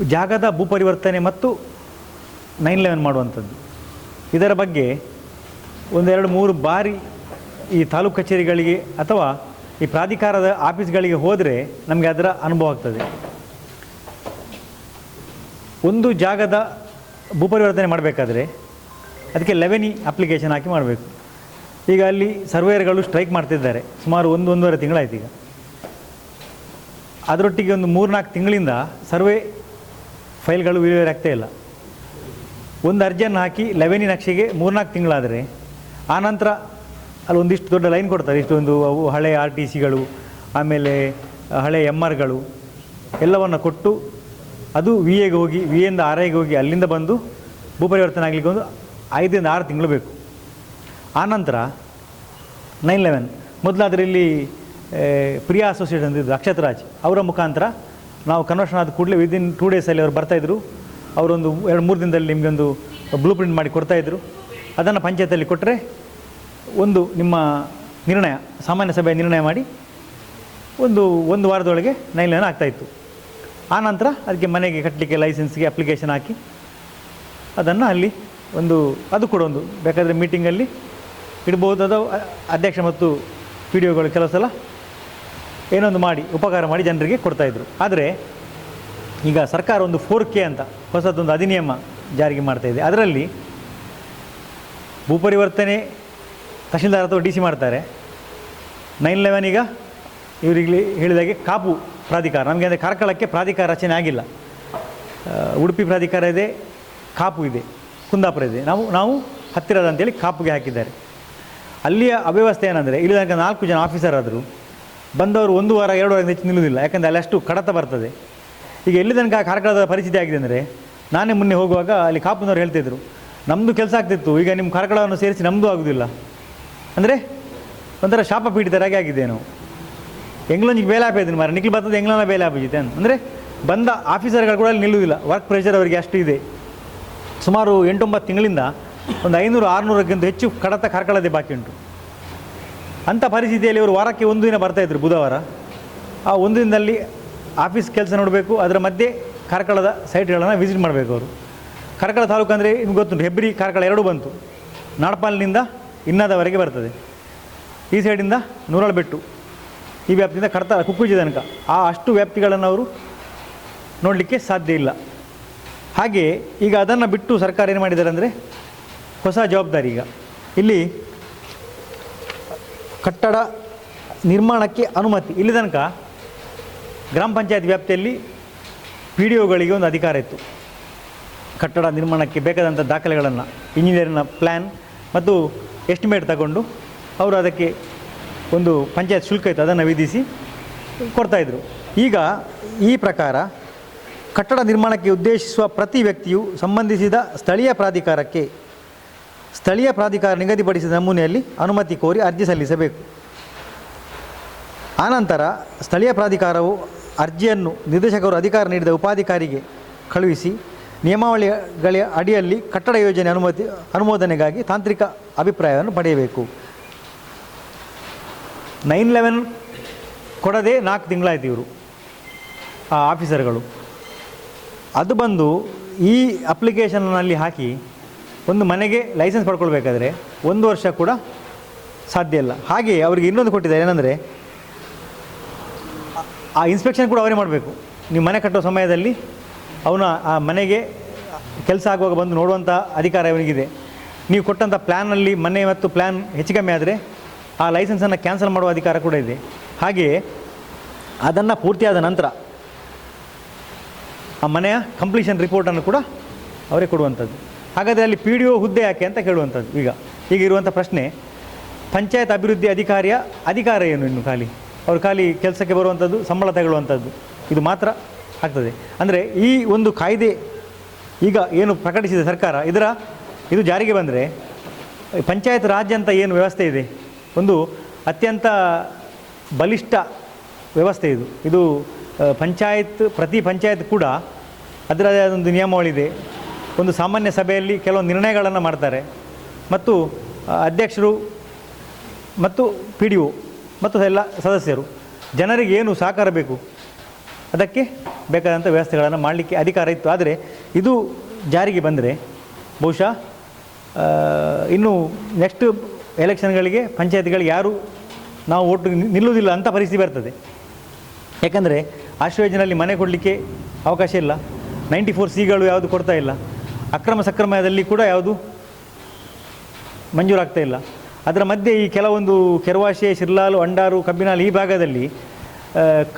ಜಾಗದ ಭೂ ಪರಿವರ್ತನೆ ಮತ್ತು ನೈನ್ ಲೆವೆನ್ ಮಾಡುವಂಥದ್ದು. ಇದರ ಬಗ್ಗೆ ಒಂದೆರಡು ಮೂರು ಬಾರಿ ಈ ತಾಲೂಕು ಕಚೇರಿಗಳಿಗೆ ಅಥವಾ ಈ ಪ್ರಾಧಿಕಾರದ ಆಫೀಸ್ಗಳಿಗೆ ಹೋದರೆ ನಮಗೆ ಅದರ ಅನುಭವ ಆಗ್ತದೆ. ಒಂದು ಜಾಗದ ಭೂ ಪರಿವರ್ತನೆ ಮಾಡಬೇಕಾದ್ರೆ ಅದಕ್ಕೆ ಲೆವೆನಿ ಅಪ್ಲಿಕೇಶನ್ ಹಾಕಿ ಮಾಡಬೇಕು. ಈಗ ಅಲ್ಲಿ ಸರ್ವೇಯರ್ಗಳು ಸ್ಟ್ರೈಕ್ ಮಾಡ್ತಿದ್ದಾರೆ. ಸುಮಾರು ಒಂದು ಒಂದೂವರೆ ತಿಂಗಳಾಯ್ತು ಈಗ. ಅದರೊಟ್ಟಿಗೆ ಒಂದು ಮೂರ್ನಾಲ್ಕು ತಿಂಗಳಿಂದ ಸರ್ವೆ ಫೈಲ್ಗಳು ವಿಲೇವಾರಿ ಆಗ್ತಾ ಇಲ್ಲ. ಒಂದು ಅರ್ಜಿಯನ್ನು ಹಾಕಿ ಲೆವೆನಿ ನಕ್ಷೆಗೆ ಮೂರ್ನಾಲ್ಕು ತಿಂಗಳಾದರೆ ಆನಂತರ ಅಲ್ಲಿ ಒಂದಿಷ್ಟು ದೊಡ್ಡ ಲೈನ್ ಕೊಡ್ತಾರೆ. ಇಷ್ಟೊಂದು ಹಳೆ ಆರ್ ಟಿ ಸಿಗಳು, ಆಮೇಲೆ ಹಳೆ ಎಂ ಆರ್ಗಳು ಎಲ್ಲವನ್ನು ಕೊಟ್ಟು ಅದು ವಿ ಎಗೆ ಹೋಗಿ, ವಿ ಎಂದ ಆರ್ ಐಗೆ ಹೋಗಿ ಅಲ್ಲಿಂದ ಬಂದು ಭೂ ಪರಿವರ್ತನೆ ಆಗಲಿಕ್ಕೆ ಒಂದು ಐದರಿಂದ ಆರು ತಿಂಗಳು ಬೇಕು. ಆನಂತರ ನೈನ್ ಲೆವೆನ್ ಮೊದಲಾದ್ರೆ ಇಲ್ಲಿ ಪ್ರಿಯಾ ಅಸೋಸಿಯೇಟ್ ಅಂದಿದ್ದು ಅಕ್ಷತ್ ರಾಜ್ ಅವರ ಮುಖಾಂತರ ನಾವು ಕನ್ವರ್ಷನ್ ಆದ ಕೂಡಲೇ ವಿದಿನ್ ಟೂ ಡೇಸಲ್ಲಿ ಅವ್ರು ಬರ್ತಾಯಿದ್ರು ಅವರೊಂದು ಎರಡು, ಮೂರು ದಿನದಲ್ಲಿ ನಿಮಗೆ ಒಂದು ಬ್ಲೂ ಪ್ರಿಂಟ್ ಮಾಡಿ ಕೊಡ್ತಾಯಿದ್ರು ಅದನ್ನು ಪಂಚಾಯತಲ್ಲಿ ಕೊಟ್ಟರೆ ಒಂದು ನಿಮ್ಮ ನಿರ್ಣಯ, ಸಾಮಾನ್ಯ ಸಭೆಯ ನಿರ್ಣಯ ಮಾಡಿ ಒಂದು ಒಂದು ವಾರದೊಳಗೆ ನೈನ್ ಆಗ್ತಾಯಿತ್ತು ಆಗ್ತಾಯಿತ್ತು ಆನಂತರ ಅದಕ್ಕೆ ಮನೆಗೆ ಕಟ್ಟಲಿಕ್ಕೆ ಲೈಸೆನ್ಸ್ಗೆ ಅಪ್ಲಿಕೇಶನ್ ಹಾಕಿ ಅದನ್ನು ಅಲ್ಲಿ ಒಂದು, ಅದು ಕೂಡ ಒಂದು, ಬೇಕಾದರೆ ಮೀಟಿಂಗಲ್ಲಿ ಇಡ್ಬೋದು ಅದು ಅ- ಅಧ್ಯಕ್ಷ ಮತ್ತು ಪಿ ಡಿ ಒಗಳು ಕೆಲವು ಸಲ ಏನೊಂದು ಮಾಡಿ, ಉಪಕಾರ ಮಾಡಿ ಜನರಿಗೆ ಕೊಡ್ತಾಯಿದ್ರು ಆದರೆ ಈಗ ಸರ್ಕಾರ ಒಂದು ಫೋರ್ ಕೆ ಅಂತ, ಹೊಸದೊಂದು ಅಧಿನಿಯಮ ಜಾರಿಗೆ ಇದೆ. ಅದರಲ್ಲಿ ಭೂಪರಿವರ್ತನೆ ತಹಶೀಲ್ದಾರ್ ಅಥವಾ ಡಿ ಸಿ ಮಾಡ್ತಾರೆ. ನೈನ್ ಲೆವೆನ್ ಈಗ ಇವರಿಗೆ ಹೇಳಿದಾಗೆ ಕಾಪು ಪ್ರಾಧಿಕಾರ. ನಮಗೆ ಅಂದರೆ ಕಾರ್ಕಳಕ್ಕೆ ಪ್ರಾಧಿಕಾರ ರಚನೆ ಆಗಿಲ್ಲ. ಉಡುಪಿ ಪ್ರಾಧಿಕಾರ ಇದೆ, ಕಾಪು ಇದೆ, ಕುಂದಾಪುರ ಇದೆ. ನಾವು ನಾವು ಹತ್ತಿರದ ಅಂತೇಳಿ ಕಾಪುಗೆ ಹಾಕಿದ್ದಾರೆ. ಅಲ್ಲಿಯ ಅವ್ಯವಸ್ಥೆ ಏನಂದರೆ, ಇಲ್ಲಿ ನಾಲ್ಕು ಜನ ಆಫೀಸರ್ ಆದರು. ಬಂದವರು ಒಂದು ವಾರ, ಎರಡು ವಾರ ಹೆಚ್ಚು ನಿಲ್ಲುವುದಿಲ್ಲ. ಯಾಕಂದರೆ ಅಲ್ಲಿ ಅಷ್ಟು ಕಡತ ಬರ್ತದೆ. ಈಗ ಎಲ್ಲಿ ತನಕ ಕಾರ್ಕಳದ ಪರಿಸ್ಥಿತಿ ಆಗಿದೆ ಅಂದರೆ, ನಾನೇ ಮೊನ್ನೆ ಹೋಗುವಾಗ ಅಲ್ಲಿ ಕಾಪುನವರು ಹೇಳ್ತಿದ್ರು ನಮ್ಮದು ಕೆಲಸ ಆಗ್ತಿತ್ತು, ಈಗ ನಿಮ್ಮ ಕಾರ್ಕಳವನ್ನು ಸೇರಿಸಿ ನಮ್ಮದು ಆಗೋದಿಲ್ಲ. ಅಂದರೆ, ಒಂಥರ ಶಾಪ ಪೀಡಿತರಾಗಿ ಆಗಿದೆ ನಾವು. ಎಂಗ್ಲೊಂಜಿಗೆ ಬೇಲೆ ಹಾಪಿದ್ದೀನಿ ಮಾರ ನಿಖಿಲ್ ಬರ್ತದೆ ಎಂಗ್ಲನ ಬೇಲೆ ಹಾಪಿಜಿತೆ ಅಂದರೆ, ಬಂದ ಆಫೀಸರ್ಗಳು ಕೂಡ ಅಲ್ಲಿ ನಿಲ್ಲುವುದಿಲ್ಲ. ವರ್ಕ್ ಪ್ರೆಷರ್ ಅವರಿಗೆ ಅಷ್ಟು ಇದೆ. ಸುಮಾರು ಎಂಟೊಂಬತ್ತು ತಿಂಗಳಿಂದ ಒಂದು ಐನೂರು, ಆರುನೂರಕ್ಕಿಂತ ಹೆಚ್ಚು ಕಡತ ಕಾರ್ಕಳದೆ ಬಾಕಿ ಉಂಟು ಅಂಥ ಪರಿಸ್ಥಿತಿಯಲ್ಲಿ ಇವರು ವಾರಕ್ಕೆ ಒಂದು ದಿನ ಬರ್ತಾಯಿದ್ರು ಬುಧವಾರ. ಆ ಒಂದು ದಿನದಲ್ಲಿ ಆಫೀಸ್ ಕೆಲಸ ನೋಡಬೇಕು, ಅದರ ಮಧ್ಯೆ ಕಾರ್ಕಳದ ಸೈಟ್ಗಳನ್ನು ವಿಸಿಟ್ ಮಾಡಬೇಕು ಅವರು. ಕಾರ್ಕಳ ತಾಲೂಕು ಅಂದರೆ ನಿಮ್ಗೆ ಗೊತ್ತುಂಟು, ಹೆಬ್ರಿ, ಕಾರ್ಕಳ ಎರಡೂ ಬಂತು. ನಾಡಪಾಲಿನಿಂದ ಇನ್ನದವರೆಗೆ ಬರ್ತದೆ. ಈ ಸೈಡಿಂದ ನೂರಳಬೆಟ್ಟು ಈ ವ್ಯಾಪ್ತಿಯಿಂದ ಕಡತ, ಕುಕ್ಕುಜಿ ತನಕ. ಆ ಅಷ್ಟು ವ್ಯಾಪ್ತಿಗಳನ್ನು ಅವರು ನೋಡಲಿಕ್ಕೆ ಸಾಧ್ಯ ಇಲ್ಲ. ಹಾಗೆ ಈಗ ಅದನ್ನು ಬಿಟ್ಟು ಸರ್ಕಾರ ಏನು ಮಾಡಿದ್ದಾರೆ ಅಂದರೆ ಹೊಸ ಜವಾಬ್ದಾರಿ ಈಗ. ಇಲ್ಲಿ ಕಟ್ಟಡ ನಿರ್ಮಾಣಕ್ಕೆ ಅನುಮತಿ. ಇಲ್ಲಿ ತನಕ ಗ್ರಾಮ ಪಂಚಾಯತ್ ವ್ಯಾಪ್ತಿಯಲ್ಲಿ ಪಿ ಡಿ ಒಗಳಿಗೆ ಒಂದು ಅಧಿಕಾರ ಇತ್ತು. ಕಟ್ಟಡ ನಿರ್ಮಾಣಕ್ಕೆ ಬೇಕಾದಂಥ ದಾಖಲೆಗಳನ್ನು ಇಂಜಿನಿಯರಿನ ಪ್ಲ್ಯಾನ್ ಮತ್ತು ಎಸ್ಟಿಮೇಟ್ ತಗೊಂಡು ಅವರು ಅದಕ್ಕೆ ಒಂದು ಪಂಚಾಯತ್ ಶುಲ್ಕ ಇತ್ತು, ಅದನ್ನು ವಿಧಿಸಿ ಕೊಡ್ತಾಯಿದ್ರು ಈಗ ಈ ಪ್ರಕಾರ ಕಟ್ಟಡ ನಿರ್ಮಾಣಕ್ಕೆ ಉದ್ದೇಶಿಸುವ ಪ್ರತಿ ವ್ಯಕ್ತಿಯು ಸಂಬಂಧಿಸಿದ ಸ್ಥಳೀಯ ಪ್ರಾಧಿಕಾರಕ್ಕೆ ಸ್ಥಳೀಯ ಪ್ರಾಧಿಕಾರ ನಿಗದಿಪಡಿಸಿದ ನಮೂನೆಯಲ್ಲಿ ಅನುಮತಿ ಕೋರಿ ಅರ್ಜಿ ಸಲ್ಲಿಸಬೇಕು. ಆನಂತರ ಸ್ಥಳೀಯ ಪ್ರಾಧಿಕಾರವು ಅರ್ಜಿಯನ್ನು ನಿರ್ದೇಶಕರು ಅಧಿಕಾರ ನೀಡಿದ ಉಪಾಧಿಕಾರಿಗೆ ಕಳುಹಿಸಿ ನಿಯಮಾವಳಿಗಳ ಅಡಿಯಲ್ಲಿ ಕಟ್ಟಡ ಯೋಜನೆ ಅನುಮತಿ, ಅನುಮೋದನೆಗಾಗಿ ತಾಂತ್ರಿಕ ಅಭಿಪ್ರಾಯವನ್ನು ಪಡೆಯಬೇಕು. ನೈನ್ ಲೆವೆನ್ ಕೊಡದೆ ನಾಲ್ಕು ತಿಂಗಳಾಯ್ತು ಇವರು, ಆ ಆಫೀಸರ್ಗಳು. ಅದು ಬಂದು ಈ ಅಪ್ಲಿಕೇಶನ್ನಲ್ಲಿ ಹಾಕಿ ಒಂದು ಮನೆಗೆ ಲೈಸೆನ್ಸ್ ಪಡ್ಕೊಳ್ಬೇಕಾದ್ರೆ ಒಂದು ವರ್ಷ ಕೂಡ ಸಾಧ್ಯ ಇಲ್ಲ. ಹಾಗೆ ಅವರಿಗೆ ಇನ್ನೊಂದು ಕೊಟ್ಟಿದ್ದಾರೆ ಏನಂದರೆ, ಆ ಇನ್ಸ್ಪೆಕ್ಷನ್ ಕೂಡ ಅವರೇ ಮಾಡಬೇಕು. ನೀವು ಮನೆ ಕಟ್ಟೋ ಸಮಯದಲ್ಲಿ ಅವನ ಆ ಮನೆಗೆ ಕೆಲಸ ಆಗುವಾಗ ಬಂದು ನೋಡುವಂಥ ಅಧಿಕಾರ ಇವನಿಗಿದೆ ನೀವು ಕೊಟ್ಟಂಥ ಪ್ಲ್ಯಾನಲ್ಲಿ ಮನೆ ಮತ್ತು ಪ್ಲ್ಯಾನ್ ಹೆಚ್ಚು ಕಮ್ಮಿ ಆದರೆ ಆ ಲೈಸೆನ್ಸನ್ನು ಕ್ಯಾನ್ಸಲ್ ಮಾಡುವ ಅಧಿಕಾರ ಕೂಡ ಇದೆ. ಹಾಗೆಯೇ ಅದನ್ನು ಪೂರ್ತಿಯಾದ ನಂತರ ಆ ಮನೆಯ ಕಂಪ್ಲೀಷನ್ ರಿಪೋರ್ಟನ್ನು ಕೂಡ ಅವರೇ ಕೊಡುವಂಥದ್ದು ಹಾಗಾದರೆ ಅಲ್ಲಿ ಪಿ ಡಿ ಒ ಹುದ್ದೆ ಯಾಕೆ ಅಂತ ಕೇಳುವಂಥದ್ದು ಈಗ. ಈಗ ಇರುವಂಥ ಪ್ರಶ್ನೆ, ಪಂಚಾಯತ್ ಅಭಿವೃದ್ಧಿ ಅಧಿಕಾರಿಯ ಅಧಿಕಾರ ಏನು ಇನ್ನು ಖಾಲಿ? ಅವರು ಖಾಲಿ ಕೆಲಸಕ್ಕೆ ಬರುವಂಥದ್ದು, ಸಂಬಳ ತಗೊಳ್ಳುವಂಥದ್ದು. ಇದು ಮಾತ್ರ ಆಗ್ತದೆ. ಅಂದರೆ ಈ ಒಂದು ಕಾಯ್ದೆ ಈಗ ಏನು ಪ್ರಕಟಿಸಿದೆ ಸರ್ಕಾರ, ಇದರ ಇದು ಜಾರಿಗೆ ಬಂದರೆ ಪಂಚಾಯತ್ ರಾಜ್ ಅಂತ ಏನು ವ್ಯವಸ್ಥೆ ಇದೆ? ಒಂದು ಅತ್ಯಂತ ಬಲಿಷ್ಠ ವ್ಯವಸ್ಥೆ ಇದು. ಇದು ಪಂಚಾಯತ್, ಪ್ರತಿ ಪಂಚಾಯತ್ ಕೂಡ ಅದರದೇ ಆದೊಂದು ನಿಯಮಾವಳಿ ಇದೆ. ಒಂದು ಸಾಮಾನ್ಯ ಸಭೆಯಲ್ಲಿ ಕೆಲವು ನಿರ್ಣಯಗಳನ್ನು ಮಾಡ್ತಾರೆ. ಮತ್ತು ಅಧ್ಯಕ್ಷರು ಮತ್ತು ಪಿ ಡಿ ಒ ಮತ್ತು ಎಲ್ಲ ಸದಸ್ಯರು ಜನರಿಗೆ ಏನು ಸಹಕಾರ ಬೇಕು, ಅದಕ್ಕೆ ಬೇಕಾದಂಥ ವ್ಯವಸ್ಥೆಗಳನ್ನು ಮಾಡಲಿಕ್ಕೆ ಅಧಿಕಾರ ಇತ್ತು. ಆದರೆ, ಇದು ಜಾರಿಗೆ ಬಂದರೆ ಬಹುಶಃ ಇನ್ನು ನೆಕ್ಸ್ಟ್ ಎಲೆಕ್ಷನ್ಗಳಿಗೆ, ಪಂಚಾಯತ್ಗಳಿಗೆ ಯಾರು ನಾವು ಓಟು ನಿಲ್ಲುವುದಿಲ್ಲ ಅಂತ ಪರಿಸ್ಥಿತಿ ಬರ್ತದೆ. ಯಾಕಂದರೆ ಆಶ್ರಯೋಜನಲ್ಲಿ ಮನೆ ಕೊಡಲಿಕ್ಕೆ ಅವಕಾಶ ಇಲ್ಲ. ನೈಂಟಿ ಫೋರ್ ಸಿಗಳು ಯಾವುದು ಕೊಡ್ತಾ ಇಲ್ಲ. ಅಕ್ರಮ ಸಕ್ರಮದಲ್ಲಿ ಕೂಡ ಯಾವುದು ಮಂಜೂರಾಗ್ತಾ ಇಲ್ಲ. ಅದರ ಮಧ್ಯೆ ಈ ಕೆಲವೊಂದು ಕೆರವಾಶೆ, ಶಿರ್ಲಾಲು, ಅಂಡಾರು, ಕಬ್ಬಿನಾಲ್ ಈ ಭಾಗದಲ್ಲಿ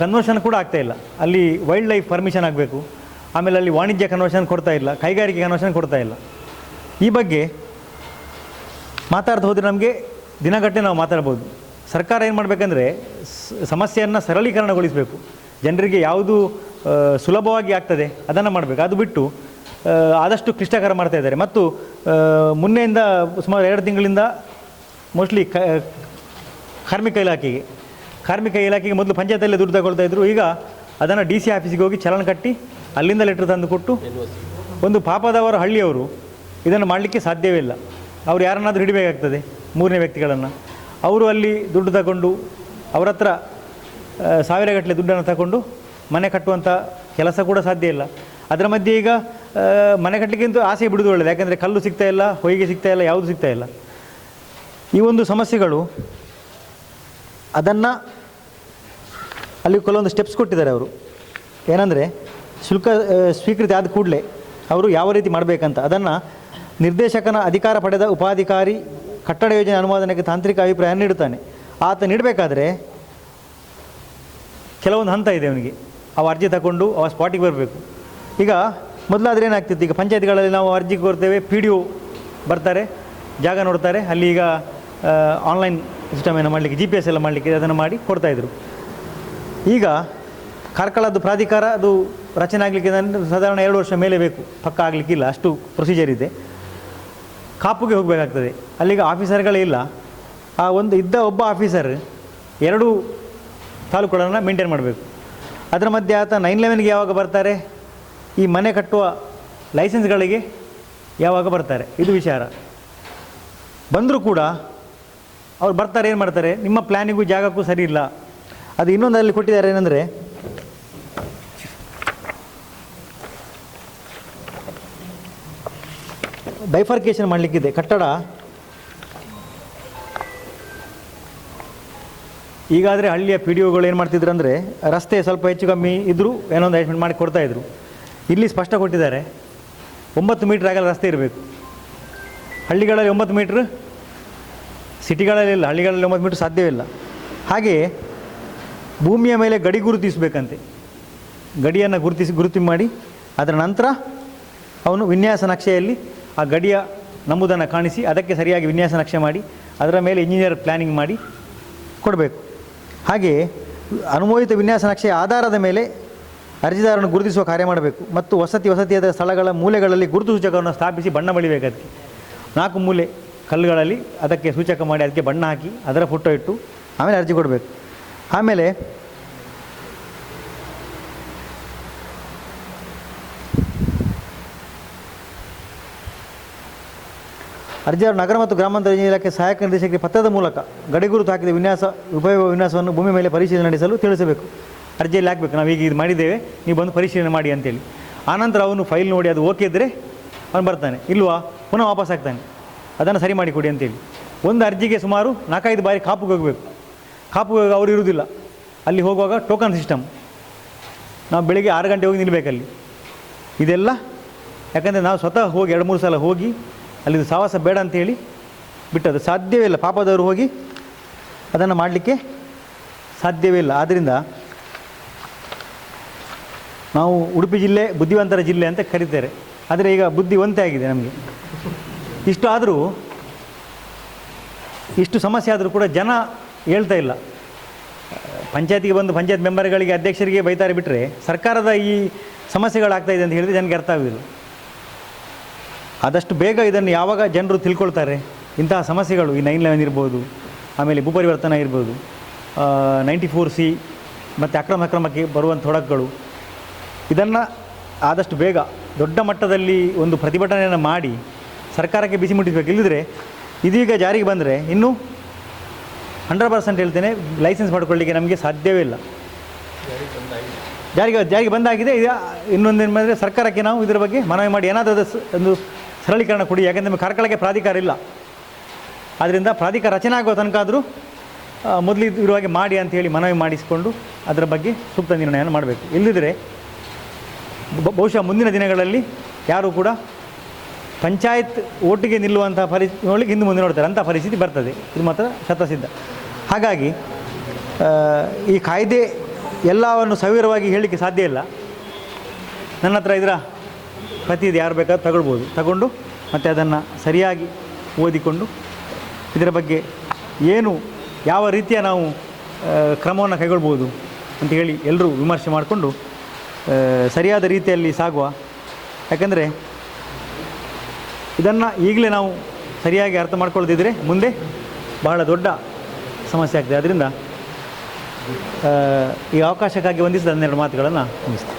ಕನ್ವರ್ಷನ್ ಕೂಡ ಆಗ್ತಾ ಇಲ್ಲ. ಅಲ್ಲಿ ವೈಲ್ಡ್ ಲೈಫ್ ಪರ್ಮಿಷನ್ ಆಗಬೇಕು. ಆಮೇಲೆ ಅಲ್ಲಿ ವಾಣಿಜ್ಯ ಕನ್ವರ್ಷನ್ ಕೊಡ್ತಾ ಇಲ್ಲ. ಕೈಗಾರಿಕೆ ಕನ್ವರ್ಷನ್ ಕೊಡ್ತಾ ಇಲ್ಲ. ಈ ಬಗ್ಗೆ ಮಾತಾಡ್ತಾ ಹೋದರೆ ನಮಗೆ ದಿನಗಟ್ಟೆ ನಾವು ಮಾತಾಡ್ಬೋದು. ಸರ್ಕಾರ ಏನು ಮಾಡಬೇಕಂದ್ರೆ ಸಮಸ್ಯೆಯನ್ನು ಸರಳೀಕರಣಗೊಳಿಸಬೇಕು. ಜನರಿಗೆ ಯಾವುದು ಸುಲಭವಾಗಿ ಆಗ್ತದೆ, ಅದನ್ನು ಮಾಡಬೇಕು. ಅದು ಬಿಟ್ಟು ಆದಷ್ಟು ಕ್ಲಿಷ್ಟಕರ ಮಾಡ್ತಾ ಇದ್ದಾರೆ. ಮತ್ತು ಮುನ್ನೆಯಿಂದ ಸುಮಾರು ಎರಡು ತಿಂಗಳಿಂದ ಮೋಸ್ಟ್ಲಿ ಕ, ಕಾರ್ಮಿಕ ಇಲಾಖೆಗೆ ಕಾರ್ಮಿಕ ಇಲಾಖೆಗೆ ಮೊದಲು ಪಂಚಾಯತಲ್ಲೇ ದುಡ್ಡು ತಗೊಳ್ತಾ ಇದ್ರು. ಈಗ ಅದನ್ನು ಡಿ ಸಿ ಆಫೀಸಿಗೆ ಹೋಗಿ ಚಲನ ಕಟ್ಟಿ ಅಲ್ಲಿಂದ ಲೆಟ್ರ್ ತಂದು ಕೊಟ್ಟು ಒಂದು ಪಾಪದವರ ಹಳ್ಳಿಯವರು ಇದನ್ನು ಮಾಡಲಿಕ್ಕೆ ಸಾಧ್ಯವೇ ಇಲ್ಲ. ಅವ್ರು ಯಾರನ್ನಾದರೂ ಹಿಡಿಬೇಕಾಗ್ತದೆ ಮೂರನೇ ವ್ಯಕ್ತಿಗಳನ್ನು. ಅವರು ಅಲ್ಲಿ ದುಡ್ಡು ತಗೊಂಡು ಅವ್ರ ಹತ್ರ ಸಾವಿರಗಟ್ಟಲೆ ದುಡ್ಡನ್ನು ತಗೊಂಡು ಮನೆ ಕಟ್ಟುವಂಥ ಕೆಲಸ ಕೂಡ ಸಾಧ್ಯ ಇಲ್ಲ. ಅದರ ಮಧ್ಯೆ ಈಗ ಮನೆ ಕಟ್ಟಲಿಕ್ಕಿಂತ ಆಸೆ ಬಿಡುವುದು ಒಳ್ಳೆಯದು ಯಾಕಂದರೆ ಕಲ್ಲು ಸಿಗ್ತಾ ಇಲ್ಲ, ಹೊಯ್ಗೆ ಸಿಗ್ತಾ ಇಲ್ಲ, ಯಾವುದು ಸಿಗ್ತಾ ಇಲ್ಲ. ಈ ಒಂದು ಸಮಸ್ಯೆಗಳು ಅದನ್ನು ಅಲ್ಲಿ ಕೆಲವೊಂದು ಸ್ಟೆಪ್ಸ್ ಕೊಟ್ಟಿದ್ದಾರೆ ಅವರು. ಏನಂದರೆ, ಶುಲ್ಕ ಸ್ವೀಕೃತಿ ಆದ ಕೂಡಲೇ ಅವರು ಯಾವ ರೀತಿ ಮಾಡಬೇಕಂತ. ಅದನ್ನು ನಿರ್ದೇಶಕನ ಅಧಿಕಾರ ಪಡೆದ ಉಪಾಧಿಕಾರಿ ಕಟ್ಟಡ ಯೋಜನೆ ಅನುಮೋದನೆಗೆ ತಾಂತ್ರಿಕ ಅಭಿಪ್ರಾಯ ನೀಡುತ್ತಾನೆ. ಆತ ನೀಡಬೇಕಾದ್ರೆ ಕೆಲವೊಂದು ಹಂತ ಇದೆ ಅವನಿಗೆ. ಅವ ಅರ್ಜಿ ತಗೊಂಡು ಅವ ಸ್ಪಾಟಿಗೆ ಬರಬೇಕು. ಈಗ ಮೊದಲಾದ್ರೆ ಏನಾಗ್ತಿತ್ತು? ಈಗ ಪಂಚಾಯತ್ಗಳಲ್ಲಿ ನಾವು ಅರ್ಜಿ ಕೊಡ್ತೇವೆ ಪಿ ಡಿ ಒ ಬರ್ತಾರೆ, ಜಾಗ ನೋಡ್ತಾರೆ, ಅಲ್ಲಿ ಈಗ ಆನ್ಲೈನ್ ಸಿಸ್ಟಮ್ ಏನೋ ಮಾಡಲಿಕ್ಕೆ ಜಿ ಪಿ ಎಸ್ ಎಲ್ಲ ಮಾಡಲಿಕ್ಕೆ ಅದನ್ನು ಮಾಡಿ ಕೊಡ್ತಾಯಿದ್ರು ಈಗ ಕಾರ್ಕಳದ್ದು ಪ್ರಾಧಿಕಾರ, ಅದು ರಚನೆ ಆಗಲಿಕ್ಕೆ ಸಾಧಾರಣ ಎರಡು ವರ್ಷ ಮೇಲೆ ಬೇಕು. ಪಕ್ಕ ಆಗಲಿಕ್ಕಿಲ್ಲ, ಅಷ್ಟು ಪ್ರೊಸೀಜರ್ ಇದೆ. ಕಾಪುಗೆ ಹೋಗಬೇಕಾಗ್ತದೆ. ಅಲ್ಲಿಗೆ ಆಫೀಸರ್ಗಳೇ ಇಲ್ಲ. ಆ ಒಂದು, ಇದ್ದ ಒಬ್ಬ ಆಫೀಸರ್ ಎರಡೂ ತಾಲೂಕುಗಳನ್ನು ಮೇಂಟೈನ್ ಮಾಡಬೇಕು. ಅದರ ಮಧ್ಯೆ ಆತ ನೈನ್ ಲೆವೆನ್ಗೆ ಯಾವಾಗ ಬರ್ತಾರೆ? ಈ ಮನೆ ಕಟ್ಟುವ ಲೈಸೆನ್ಸ್ಗಳಿಗೆ ಯಾವಾಗ ಬರ್ತಾರೆ? ಇದು ವಿಚಾರ. ಬಂದರೂ ಕೂಡ ಅವ್ರು ಬರ್ತಾರೆ, ಏನು ಮಾಡ್ತಾರೆ? ನಿಮ್ಮ ಪ್ಲ್ಯಾನಿಗೂ ಜಾಗಕ್ಕೂ ಸರಿ ಇಲ್ಲ. ಅದು ಇನ್ನೊಂದರಲ್ಲಿ ಕೊಟ್ಟಿದ್ದಾರೆ ಏನಂದರೆ ಬೈಫರ್ಕೇಶನ್ ಮಾಡಲಿಕ್ಕಿದೆ. ಕಟ್ಟಡ ಈಗಾದರೆ ಹಳ್ಳಿಯ ಪಿ ಡಿ ಓಗಳು ಏನು ಮಾಡ್ತಿದ್ರು ಅಂದರೆ, ರಸ್ತೆ ಸ್ವಲ್ಪ ಹೆಚ್ಚು ಕಮ್ಮಿ ಇದ್ದರೂ ಏನೋ ಒಂದು ಅರೇಂಜ್ಮೆಂಟ್ ಮಾಡಿ ಕೊಡ್ತಾಯಿದ್ರು ಇಲ್ಲಿ ಸ್ಪಷ್ಟ ಕೊಟ್ಟಿದ್ದಾರೆ. ಒಂಬತ್ತು ಮೀಟ್ರ್ ಆಗಲ್ಲ ರಸ್ತೆ ಇರಬೇಕು. ಹಳ್ಳಿಗಳಲ್ಲಿ ಒಂಬತ್ತು ಮೀಟ್ರ್, ಸಿಟಿಗಳಲ್ಲಿ ಇಲ್ಲ, ಹಳ್ಳಿಗಳಲ್ಲಿ ಒಂಬತ್ತು ಮೀಟ್ರ್ ಸಾಧ್ಯವಿಲ್ಲ ಹಾಗೆಯೇ ಭೂಮಿಯ ಮೇಲೆ ಗಡಿ ಗುರುತಿಸಬೇಕಂತೆ. ಗಡಿಯನ್ನು ಗುರುತಿಸಿ, ಗುರುತಿ ಮಾಡಿ, ಅದರ ನಂತರ ಅವನು ವಿನ್ಯಾಸ ನಕ್ಷೆಯಲ್ಲಿ ಆ ಗಡಿಯ ನಂಬುದನ್ನು ಕಾಣಿಸಿ, ಅದಕ್ಕೆ ಸರಿಯಾಗಿ ವಿನ್ಯಾಸ ನಕ್ಷೆ ಮಾಡಿ, ಅದರ ಮೇಲೆ ಇಂಜಿನಿಯರ್ ಪ್ಲ್ಯಾನಿಂಗ್ ಮಾಡಿ ಕೊಡಬೇಕು. ಹಾಗೆಯೇ ಅನುಮೋದಿತ ವಿನ್ಯಾಸ ನಕ್ಷೆಯ ಆಧಾರದ ಮೇಲೆ ಅರ್ಜಿದಾರನ್ನು ಗುರುತಿಸುವ ಕಾರ್ಯ ಮಾಡಬೇಕು. ಮತ್ತು ವಸತಿ ವಸತಿಯಾದ ಸ್ಥಳಗಳ ಮೂಲೆಗಳಲ್ಲಿ ಗುರುತು ಸೂಚಕವನ್ನು ಸ್ಥಾಪಿಸಿ ಬಣ್ಣ ಬಳಿಬೇಕು ಅದಕ್ಕೆ. ನಾಲ್ಕು ಮೂಲೆ ಕಲ್ಲುಗಳಲ್ಲಿ ಅದಕ್ಕೆ ಸೂಚಕ ಮಾಡಿ ಅದಕ್ಕೆ ಬಣ್ಣ ಹಾಕಿ ಅದರ ಫೋಟೋ ಇಟ್ಟು ಆಮೇಲೆ ಅರ್ಜಿ ಕೊಡಬೇಕು. ಆಮೇಲೆ ಅರ್ಜಿಯವರು ನಗರ ಮತ್ತು ಗ್ರಾಮಾಂತರ ಇಲಾಖೆ ಸಹಾಯಕ ನಿರ್ದೇಶಕರಿಗೆ ಪತ್ರದ ಮೂಲಕ ಗಡಿಗುರುತು ಹಾಕಿದ ವಿನ್ಯಾಸ, ಉಪಯೋಗ ವಿನ್ಯಾಸವನ್ನು ಭೂಮಿ ಮೇಲೆ ಪರಿಶೀಲನೆ ನಡೆಸಲು ತಿಳಿಸಬೇಕು. ಅರ್ಜಿಯಲ್ಲಿ ಹಾಕ್ಬೇಕು. ನಾವು ಈಗ ಇದು ಮಾಡಿದ್ದೇವೆ. ನೀವು ಬಂದು ಪರಿಶೀಲನೆ ಮಾಡಿ ಅಂತೇಳಿ. ಆನಂತರ ಅವನು ಫೈಲ್ ನೋಡಿ ಅದು ಓಕೆ ಇದ್ದರೆ ಅವನು ಬರ್ತಾನೆ. ಇಲ್ವಾ? ಪುನಃ ವಾಪಸ್ ಆಗ್ತಾನೆ. ಅದನ್ನು ಸರಿ ಮಾಡಿ ಕೊಡಿ ಅಂತೇಳಿ. ಒಂದು ಅರ್ಜಿಗೆ ಸುಮಾರು ನಾಲ್ಕೈದು ಬಾರಿ ಕಾಪುಗೆ ಹೋಗಬೇಕು. ಕಾಪುಗೆ ಹೋಗಿ ಅವರು ಇರುವುದಿಲ್ಲ. ಅಲ್ಲಿ ಹೋಗುವಾಗ ಟೋಕನ್ ಸಿಸ್ಟಮ್ ನಾವು ಬೆಳಿಗ್ಗೆ ಆರು ಗಂಟೆ ಹೋಗಿ ನಿಲ್ಲಬೇಕಲ್ಲಿ ಇದೆಲ್ಲ ಯಾಕಂದರೆ ನಾವು ಸ್ವತಃ ಹೋಗಿ ಎರಡು ಮೂರು ಸಲ ಹೋಗಿ ಅಲ್ಲಿದು ಸಾವಾಸ ಬೇಡ ಅಂತೇಳಿ ಬಿಟ್ಟದ್ದು. ಸಾಧ್ಯವೇ ಇಲ್ಲ. ಪಾಪದವರು ಹೋಗಿ ಅದನ್ನು ಮಾಡಲಿಕ್ಕೆ ಸಾಧ್ಯವೇ ಇಲ್ಲ. ಆದ್ದರಿಂದ ನಾವು ಉಡುಪಿ ಜಿಲ್ಲೆ, ಬುದ್ಧಿವಂತರ ಜಿಲ್ಲೆ ಅಂತ ಕರೀತಾರೆ. ಆದರೆ ಈಗ ಬುದ್ಧಿವಂತೆ ಆಗಿದೆ ನಮಗೆ. ಇಷ್ಟು ಆದರೂ ಇಷ್ಟು ಸಮಸ್ಯೆ ಆದರೂ ಕೂಡ ಜನ ಹೇಳ್ತಾ ಇಲ್ಲ. ಪಂಚಾಯತಿಗೆ ಬಂದು ಪಂಚಾಯತ್ ಮೆಂಬರ್ಗಳಿಗೆ, ಅಧ್ಯಕ್ಷರಿಗೆ ಬೈತಾರೆ ಬಿಟ್ಟರೆ ಸರ್ಕಾರದ ಈ ಸಮಸ್ಯೆಗಳಾಗ್ತಾ ಇದೆ ಅಂತ ಹೇಳಿದ್ರೆ ಜನಕ್ಕೆ ಅರ್ಥ ಆಗೋದಿಲ್ಲ. ಆದಷ್ಟು ಬೇಗ ಇದನ್ನು ಯಾವಾಗ ಜನರು ತಿಳ್ಕೊಳ್ತಾರೆ, ಇಂತಹ ಸಮಸ್ಯೆಗಳು, ಈ ನೈನ್ ಲೆವೆನ್ ಇರ್ಬೋದು, ಆಮೇಲೆ ಭೂಪರಿವರ್ತನೆ ಇರ್ಬೋದು ನೈಂಟಿ ಫೋರ್ ಸಿ ಮತ್ತು ಅಕ್ರಮ ಅಕ್ರಮಕ್ಕೆ ಬರುವಂಥ ತೊಡಕುಗಳು ಇದನ್ನು ಆದಷ್ಟು ಬೇಗ ದೊಡ್ಡ ಮಟ್ಟದಲ್ಲಿ ಒಂದು ಪ್ರತಿಭಟನೆಯನ್ನು ಮಾಡಿ ಸರ್ಕಾರಕ್ಕೆ ಬಿಸಿ ಮುಟ್ಟಿಸಬೇಕು. ಇಲ್ಲದ್ರೆ ಇದೀಗ ಜಾರಿಗೆ ಬಂದರೆ ಇನ್ನೂ ಹಂಡ್ರೆಡ್ ಪರ್ಸೆಂಟ್ ಹೇಳ್ತೇನೆ ಲೈಸೆನ್ಸ್ ಮಾಡ್ಕೊಳ್ಳಿಕ್ಕೆ ನಮಗೆ ಸಾಧ್ಯವೇ ಇಲ್ಲ. ಜಾರಿಗೆ ಜಾರಿಗೆ ಬಂದಾಗಿದೆ. ಇದು ಇನ್ನೊಂದೇನು ಮಾಡಿದರೆ ಸರ್ಕಾರಕ್ಕೆ ನಾವು ಇದರ ಬಗ್ಗೆ ಮನವಿ ಮಾಡಿ ಏನಾದರೂ ಒಂದು ಸರಳೀಕರಣ ಕೊಡಿ. ಯಾಕೆಂದರೆ ನಮಗೆ ಕಾರ್ಕಳಕ್ಕೆ ಪ್ರಾಧಿಕಾರ ಇಲ್ಲ. ಆದ್ದರಿಂದ ಪ್ರಾಧಿಕಾರ ರಚನೆ ಆಗುವ ತನಕ ಆದರೂ ಮೊದಲು ಇರುವ ಹಾಗೆ ಮಾಡಿ ಅಂತ ಹೇಳಿ ಮನವಿ ಮಾಡಿಸಿಕೊಂಡು ಅದರ ಬಗ್ಗೆ ಸೂಕ್ತ ನಿರ್ಣಯವನ್ನು ಮಾಡಬೇಕು. ಇಲ್ಲದಿದ್ದರೆ ಬಹುಶಃ ಮುಂದಿನ ದಿನಗಳಲ್ಲಿ ಯಾರು ಕೂಡ ಪಂಚಾಯತ್ ಒಟ್ಟಿಗೆ ನಿಲ್ಲುವಂಥ ಪರಿಸ್ಥಿತಿ ನೋಡಲಿಕ್ಕೆ ಹಿಂದೆ ಮುಂದೆ ನೋಡ್ತಾರೆ. ಅಂಥ ಪರಿಸ್ಥಿತಿ ಬರ್ತದೆ. ಇದು ಮಾತ್ರ ಶತಸಿದ್ಧ. ಹಾಗಾಗಿ ಈ ಕಾಯ್ದೆ ಎಲ್ಲವನ್ನು ಸವಿರವಾಗಿ ಹೇಳಲಿಕ್ಕೆ ಸಾಧ್ಯ ಇಲ್ಲ. ನನ್ನ ಹತ್ರ ಇದರ ಪ್ರತಿ ಇದು ಯಾರು ಬೇಕಾದ್ರೂ ತಗೊಳ್ಬೋದು. ತಗೊಂಡು ಮತ್ತು ಅದನ್ನು ಸರಿಯಾಗಿ ಓದಿಕೊಂಡು ಇದರ ಬಗ್ಗೆ ಏನು, ಯಾವ ರೀತಿಯ ನಾವು ಕ್ರಮವನ್ನು ಕೈಗೊಳ್ಬೋದು ಅಂತ ಹೇಳಿ ಎಲ್ಲರೂ ವಿಮರ್ಶೆ ಮಾಡಿಕೊಂಡು ಸರಿಯಾದ ರೀತಿಯಲ್ಲಿ ಸಾಗುವ. ಯಾಕಂದರೆ ಇದನ್ನು ಈಗಲೇ ನಾವು ಸರಿಯಾಗಿ ಅರ್ಥ ಮಾಡ್ಕೊಳ್ಳೋದಿದ್ರೆ ಮುಂದೆ ಬಹಳ ದೊಡ್ಡ ಸಮಸ್ಯೆ ಆಗ್ತದೆ. ಅದರಿಂದ ಈ ಅವಕಾಶಕ್ಕಾಗಿ ಹೊಂದಿಸಿದ ಹನ್ನೆರಡು ಮಾತುಗಳನ್ನು ಮುಗಿಸ್ತೀನಿ.